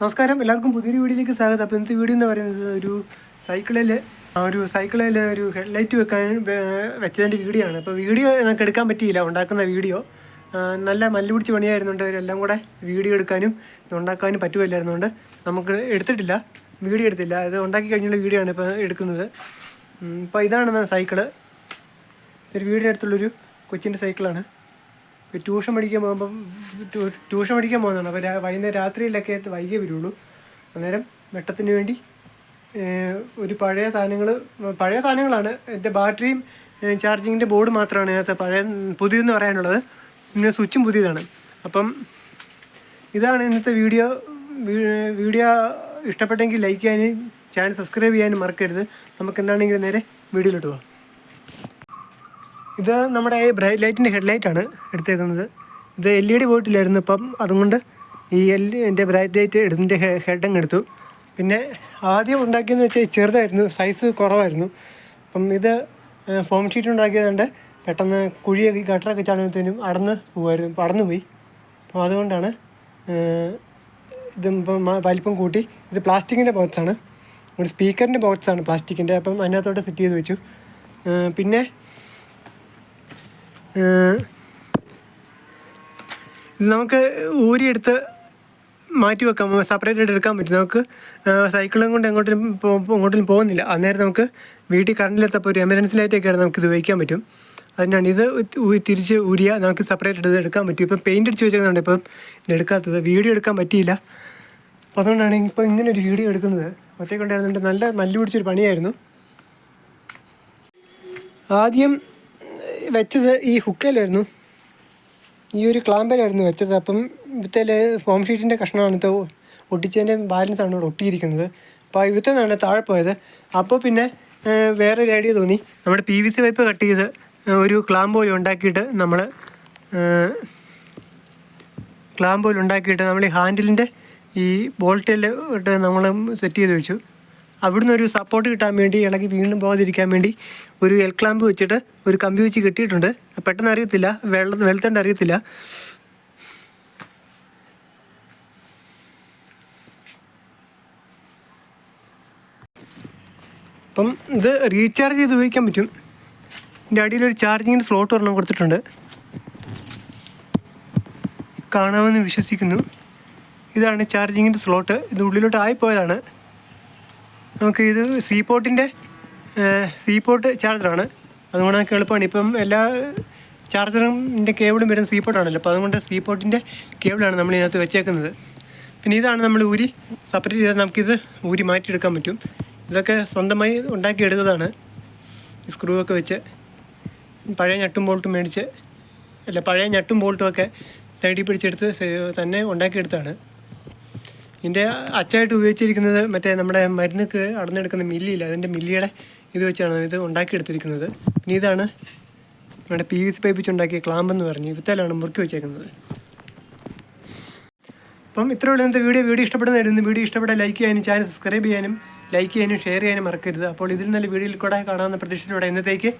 നമസ്കാരം. എല്ലാവർക്കും പുതിയൊരു വീഡിയോയിലേക്ക് സ്വാഗതം. അപ്പോൾ ഇന്നത്തെ വീഡിയോ എന്ന് പറയുന്നത് ഒരു സൈക്കിളിൽ ഒരു സൈക്കിളിൽ ഒരു ഹെഡ്ലൈറ്റ് വെക്കാൻ വെച്ചതിന്റെ വീഡിയോ ആണ്. അപ്പോൾ വീഡിയോ നമുക്ക് എടുക്കാൻ പറ്റിയില്ല. ഉണ്ടാക്കുന്ന വീഡിയോ. നല്ല മല്ല് പിടിച്ച് പണിയായിരുന്നുണ്ട്. എല്ലാം കൂടെ വീഡിയോ എടുക്കാനും ഉണ്ടാക്കാനും പറ്റുമല്ലായിരുന്നുകൊണ്ട് നമുക്ക് എടുത്തിട്ടില്ല. വീഡിയോ എടുത്തില്ല. അത് ഉണ്ടാക്കി കഴിഞ്ഞുള്ള വീഡിയോ ആണ് ഇപ്പോൾ എടുക്കുന്നത്. ഇപ്പോൾ ഇതാണ് സൈക്കിൾ. ഒരു വീടിന്റെ അടുത്തുള്ളൊരു കൊച്ചിന്റെ സൈക്കിളാണ്. ട്യൂഷൻ പഠിക്കാൻ പോകുമ്പം ട്യൂഷൻ പഠിക്കാൻ പോകുന്നതാണ്. അപ്പോൾ വൈകുന്നേരം രാത്രിയിലൊക്കെ വൈകിയേ വരുള്ളൂ. അന്നേരം വെട്ടത്തിന് വേണ്ടി ഒരു പഴയ സാധനങ്ങൾ പഴയ സാധനങ്ങളാണ്. എന്റെ ബാറ്ററിയും ചാർജിങ്ങിന്റെ ബോർഡ് മാത്രമാണ് ഇതിനകത്ത് പഴയ പുതിയതെന്ന് പറയാനുള്ളത്. പിന്നെ സ്വിച്ചും പുതിയതാണ്. അപ്പം ഇതാണ് ഇന്നത്തെ വീഡിയോ. വീഡിയോ ഇഷ്ടപ്പെട്ടെങ്കിൽ ലൈക്ക് ചെയ്യാനും ചാനൽ സബ്സ്ക്രൈബ് ചെയ്യാനും മറക്കരുത്. നമുക്ക് എന്താണെങ്കിലും നേരെ വീഡിയോയിലോട്ട് പോകാം ഇത് നമ്മുടെ ബ്രൈറ്റ് ലൈറ്റിന്റെ ഹെഡ്ലൈറ്റാണ് എടുത്തേക്കുന്നത്. ഇത് എൽ ഇ ഡി പോയിട്ടില്ലായിരുന്നു ഇപ്പം. അതുകൊണ്ട് ഈ എൽ എന്റെ ബ്രൈറ്റ് ലൈറ്റ് ഇതിന്റെ ഹെഡ് അങ്ങ് എടുത്തു. പിന്നെ ആദ്യം ഉണ്ടാക്കിയെന്ന് വെച്ചാൽ ചെറുതായിരുന്നു. സൈസ് കുറവായിരുന്നു. അപ്പം ഇത് ഫോം ഷീറ്റ് ഉണ്ടാക്കിയതുകൊണ്ട് പെട്ടെന്ന് കുഴിയൊക്കെ ഈ ഗട്ടറൊക്കെ ചാടുന്നതിനും അടന്ന് പോകുമായിരുന്നു അപ്പം അടന്നു പോയി. അപ്പോൾ അതുകൊണ്ടാണ് ഇത് ഇപ്പം വലിപ്പം കൂട്ടി. ഇത് പ്ലാസ്റ്റിക്കിന്റെ ബോക്സാണ് ഒരു സ്പീക്കറിന്റെ ബോക്സാണ് പ്ലാസ്റ്റിക്കിന്റെ അപ്പം അതിനകത്തോട്ട് സെറ്റ് ചെയ്ത് വെച്ചു. പിന്നെ നമുക്ക് ഊരിയെടുത്ത് മാറ്റി വെക്കാം. സെപ്പറേറ്റ് ആയിട്ട് എടുക്കാൻ പറ്റും. നമുക്ക് സൈക്കിളും കൊണ്ട് എങ്ങോട്ടും എങ്ങോട്ടും പോകുന്നില്ല. അന്നേരം നമുക്ക് വീട്ടിൽ കറണ്ടിലെത്തപ്പോൾ ഒരു എമർജൻസി ലൈറ്റൊക്കെയാണ് നമുക്ക് ഇത് ഉപയോഗിക്കാൻ പറ്റും. അതിനാണ് ഇത് തിരിച്ച് ഊരിയ നമുക്ക് സെപ്പറേറ്റ് എടുത്ത് എടുക്കാൻ പറ്റും. ഇപ്പം പെയിന്റ് അടിച്ച് വെച്ചേക്കുന്നുണ്ട് ഇപ്പം ഇത് എടുക്കാത്തത് വീഡിയോ എടുക്കാൻ പറ്റിയില്ല. അപ്പോൾ അതുകൊണ്ടാണ് ഇപ്പോൾ ഇങ്ങനെ ഒരു വീഡിയോ എടുക്കുന്നത്. ഒറ്റയ്ക്കുണ്ടായിരുന്നുണ്ട് നല്ല മല്ലു പിടിച്ചൊരു പണിയായിരുന്നു. ആദ്യം വെച്ചത് ഈ ഹുക്കയിലായിരുന്നു. ഈ ഒരു ക്ലാമ്പിലായിരുന്നു വെച്ചത്. അപ്പം ഇവിടുത്തെ ഫോം ഷീറ്റിന്റെ കഷ്ണമാണ് ഒട്ടിച്ചതിന്റെ ബാലൻസാണ് ഇവിടെ ഒട്ടിയിരിക്കുന്നത്. അപ്പോൾ ഇവിടുത്തെ നിന്നാണ് താഴെ പോയത്. അപ്പോൾ പിന്നെ വേറെ ഒരു ഐഡിയ തോന്നി. നമ്മുടെ P V C pipe cut ചെയ്ത് ഒരു ക്ലാമ്പ് പോലെ ഉണ്ടാക്കിയിട്ട് നമ്മൾ ക്ലാമ്പ് പോലെ ഉണ്ടാക്കിയിട്ട് നമ്മൾ ഈ ഹാൻഡിലിന്റെ ഈ ബോൾട്ടിൽ നമ്മൾ സെറ്റ് ചെയ്ത് വെച്ചു. അവിടുന്ന് ഒരു സപ്പോർട്ട് കിട്ടാൻ വേണ്ടി ഇളകി വീണ്ടും പോകാതിരിക്കാൻ വേണ്ടി ഒരു എൽ ക്ലാമ്പ് വെച്ചിട്ട് ഒരു കമ്പി വെച്ച് കെട്ടിയിട്ടുണ്ട്. പെട്ടെന്ന് അറിയത്തില്ല വെള്ളം വെളുത്തേണ്ട അറിയത്തില്ല. അപ്പം ഇത് റീചാർജ് ചെയ്ത് ഉപയോഗിക്കാൻ പറ്റും. ഇതിന്റെ അടിയിൽ ഒരു ചാർജിങ്ങിന്റെ സ്ലോട്ട് ഒരെണ്ണം കൊടുത്തിട്ടുണ്ട്. കാണാമെന്ന് വിശ്വസിക്കുന്നു. ഇതാണ് ചാർജിങ്ങിന്റെ സ്ലോട്ട് ഇത് ഉള്ളിലോട്ട് ആയിപ്പോയതാണ്. നമുക്ക് ഇത് സി പോർട്ടിന്റെ സി പോർട്ട് ചാർജറാണ് അതുകൊണ്ട് നമുക്ക് എളുപ്പമാണ്. ഇപ്പം എല്ലാ ചാർജറിന്റെ കേബിളും വരുന്ന സി പോർട്ടാണല്ലോ അപ്പോൾ അതുകൊണ്ട് സി പോർട്ടിന്റെ കേബിളാണ് നമ്മൾ ഇതിനകത്ത് വെച്ചേക്കുന്നത്. പിന്നെ ഇതാണ് നമ്മൾ ഊരി സെപ്പറേറ്റ് ചെയ്താൽ നമുക്കിത് ഊരി മാറ്റിയെടുക്കാൻ പറ്റും. ഇതൊക്കെ സ്വന്തമായി ഉണ്ടാക്കിയെടുത്തതാണ് സ്ക്രൂ ഒക്കെ വെച്ച് പഴയ ഞട്ടും ബോൾട്ടും മേടിച്ച് അല്ല പഴയ ഞട്ടും ബോൾട്ടും ഒക്കെ തേടി പിടിച്ചെടുത്ത് തന്നെ ഉണ്ടാക്കിയെടുത്താണ് ഇതിന്റെ അച്ചായിട്ട് ഉപയോഗിച്ചിരിക്കുന്നത് മറ്റേ നമ്മുടെ മരുന്നൊക്കെ അടന്നെടുക്കുന്ന മില്ലിയില്ല അതിന്റെ മില്ലിയുടെ ഇത് വെച്ചാണ് ഇത് ഉണ്ടാക്കിയെടുത്തിരിക്കുന്നത്. പിന്നെ ഇതാണ് നമ്മുടെ പി വി സി പൈപ്പ് വെച്ച് ഉണ്ടാക്കിയ ക്ലാമ്പ് എന്ന് പറഞ്ഞ് ഇവത്തേലാണ് മുറുക്കി വെച്ചേക്കുന്നത്. അപ്പം ഇത്രയേ ഉള്ളൂ ഇന്നത്തെ വീഡിയോ. വീഡിയോ ഇഷ്ടപ്പെടുന്നതായിരുന്നു വീഡിയോ ഇഷ്ടപ്പെട്ട ലൈക്ക് ചെയ്യാനും ചാനൽ സബ്സ്ക്രൈബ് ചെയ്യാനും ലൈക്ക് ചെയ്യാനും ഷെയർ ചെയ്യാനും മറക്കരുത്. അപ്പോൾ ഇതിൽ നല്ല വീഡിയോയിൽ കൂടെ കാണാവുന്ന പ്രതീക്ഷയോടെ ഇന്നത്തേക്ക്